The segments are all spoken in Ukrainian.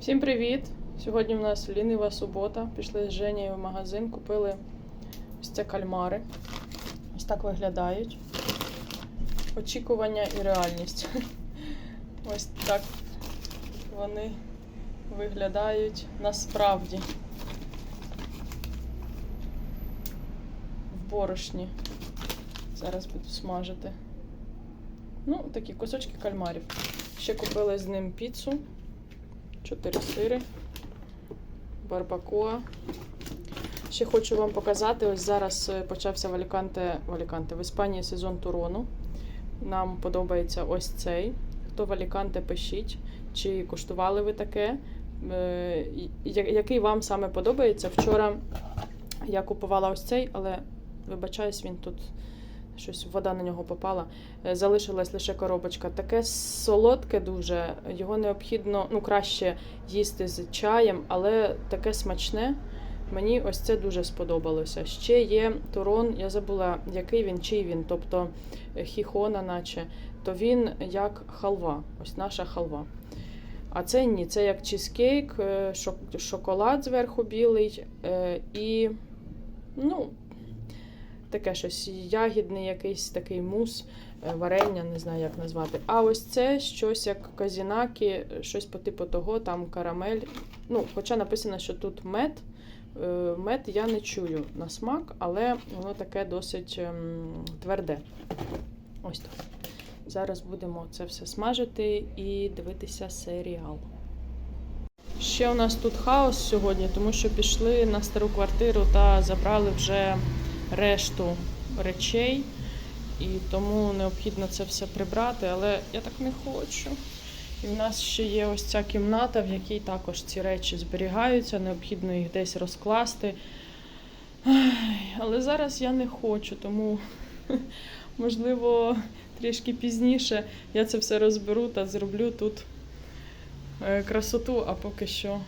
Всім привіт! Сьогодні в нас лінива субота. Пішли з Женєю в магазин, купили ось це кальмари. Ось так виглядають. Очікування і реальність. Ось так вони виглядають насправді. В борошні. Зараз буду смажити. Ну, такі кусочки кальмарів. Ще купили з ним піцу. Чотири сири, барбакоа. Ще хочу вам показати, ось зараз е, почався в Аліканте, в Аліканте, в Іспанії сезон турону. Нам подобається ось цей. Хто в Аліканте пишіть, чи куштували ви таке? Е, Який вам саме подобається? Вчора я купувала ось цей, але вибачаюсь, він тут щось вода на нього попала. Е, Залишилась лише коробочка. Таке солодке дуже. Його необхідно, ну, краще їсти з чаєм, але таке смачне. Мені ось це дуже сподобалося. Ще є турон, я забула, який він, чий він, тобто е, хіхона, наче, то він як халва. Ось наша халва. А це ні, це як чизкейк, е, шок- шоколад зверху білий і, ну, таке щось ягідний якийсь такий мус, е, варення, не знаю, як назвати. А ось це щось як казінакі, щось по типу того, там карамель. Ну, хоча написано, що тут мед. Е, Мед я не чую на смак, але воно таке досить ем, тверде. Ось так. Зараз будемо це все смажити і дивитися серіал. Ще у нас тут хаос сьогодні, тому що пішли на стару квартиру та забрали вже решту речей. І тому необхідно це все прибрати, але я так не хочу. І в нас ще є ось ця кімната, в якій також ці речі зберігаються, необхідно їх десь розкласти. Але зараз я не хочу, тому можливо трішки пізніше я це все розберу та зроблю тут е, красоту, а поки що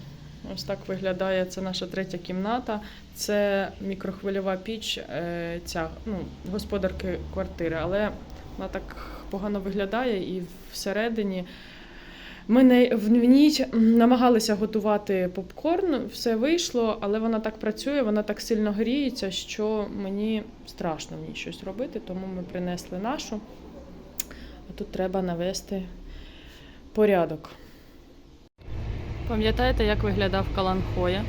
ось так виглядає це наша третя кімната. Це мікрохвильова піч е, ця, ну, господарки квартири, але вона так погано виглядає і всередині. Ми не в ній намагалися готувати попкорн, все вийшло, але вона так працює, вона так сильно гріється, що мені страшно в ній щось робити, тому ми принесли нашу. А тут треба навести порядок. Пам'ятаєте, як виглядав каланхоя?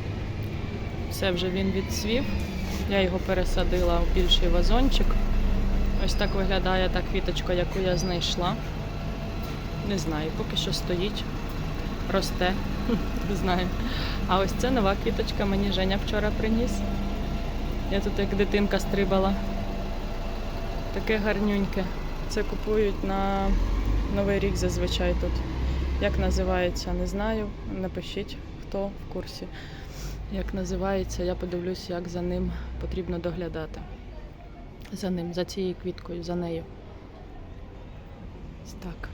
Все вже він відцвів. Я його пересадила в більший вазончик. Ось так виглядає та квіточка, яку я знайшла. Не знаю, поки що стоїть, росте, не знаю. А ось це нова квіточка мені Женя вчора приніс. Я тут як дитинка стрибала. Таке гарнюньке. Це купують на Новий рік зазвичай тут. Як називається, не знаю. Напишіть, хто в курсі. Як називається, я подивлюсь, як за ним потрібно доглядати. За ним, за цією квіткою, за нею. Так.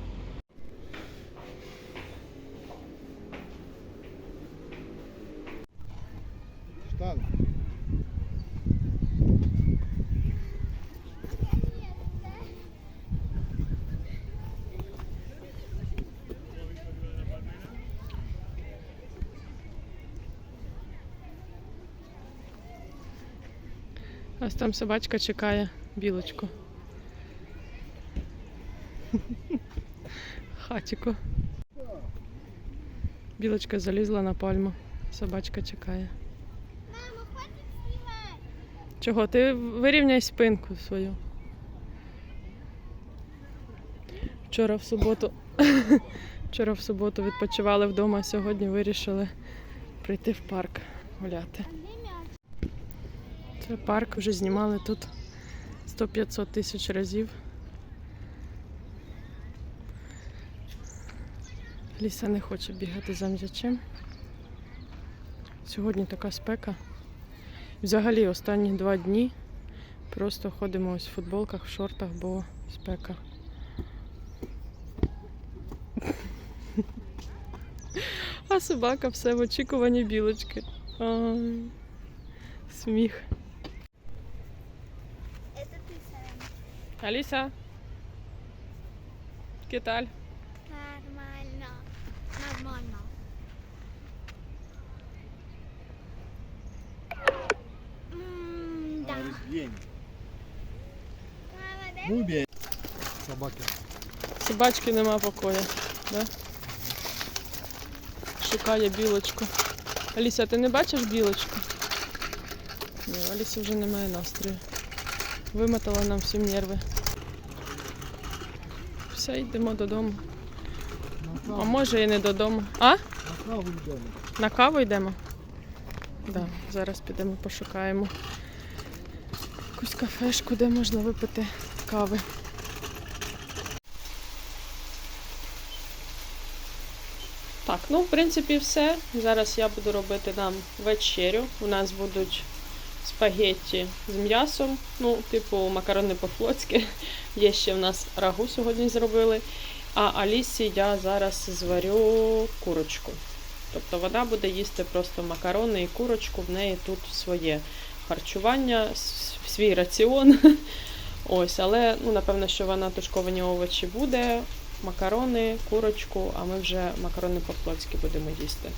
Ось там собачка чекає білочку. Хатіку. Білочка залізла на пальму. Собачка чекає. Мамо, хватить знімати. Чого? Ти вирівняй спинку свою. Вчора в суботу. Вчора в суботу відпочивали вдома, а сьогодні вирішили прийти в парк гуляти. Парк вже знімали тут 100-500 тисяч разів. Ліса не хоче бігати за м'ячем. Сьогодні така спека. Взагалі останні два дні просто ходимо ось в футболках, в шортах, бо спека. А собака все в очікуванні білочки. Ай, сміх. Это ты. Алиса, Киталь. Нормально. Нормально. Да. Ну, Собаки. Собачки нема покоя, да? Шукає білочку. Аліся, ти не бачиш білочку? Ні, Алісі вже немає настрою. Вимотала нам всім нерви. Все, йдемо додому. А може і не додому. А? на каву йдемо. На каву йдемо? Да, зараз підемо пошукаємо якусь кафешку, де можна випити кави. Так, ну в принципі все. Зараз я буду робити нам вечерю. У нас будуть спагетті з м'ясом, ну, типу макарони по-флотськи. Є ще в нас рагу сьогодні зробили. А Алісі я зараз зварю курочку. Тобто вона буде їсти просто макарони і курочку, в неї тут своє харчування, свій раціон. Ось, але ну, напевно, що вона тушковані овочі буде, макарони, курочку, а ми вже макарони по-флотськи будемо їсти.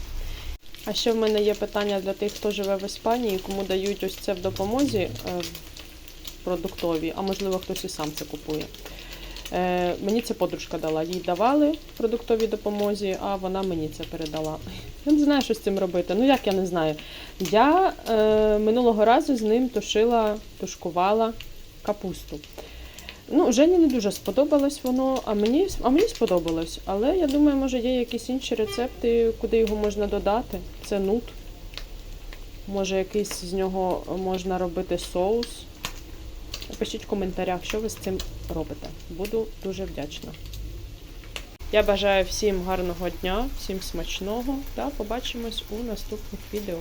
А ще в мене є питання для тих, хто живе в Іспанії, кому дають ось це в допомозі е, продуктові, а можливо хтось і сам це купує. Е, мені це подружка дала. Їй давали в продуктовій допомозі, а вона мені це передала. Я не знаю, що з цим робити. Ну як я не знаю. Я е, минулого разу з ним тушила, тушкувала капусту. Ну, Жені не дуже сподобалось воно, а мені, а мені сподобалось. Але я думаю, може є якісь інші рецепти, куди його можна додати. Це нут. Може, якийсь з нього можна робити соус. Напишіть в коментарях, що ви з цим робите. Буду дуже вдячна. Я бажаю всім гарного дня, всім смачного та побачимось у наступних відео.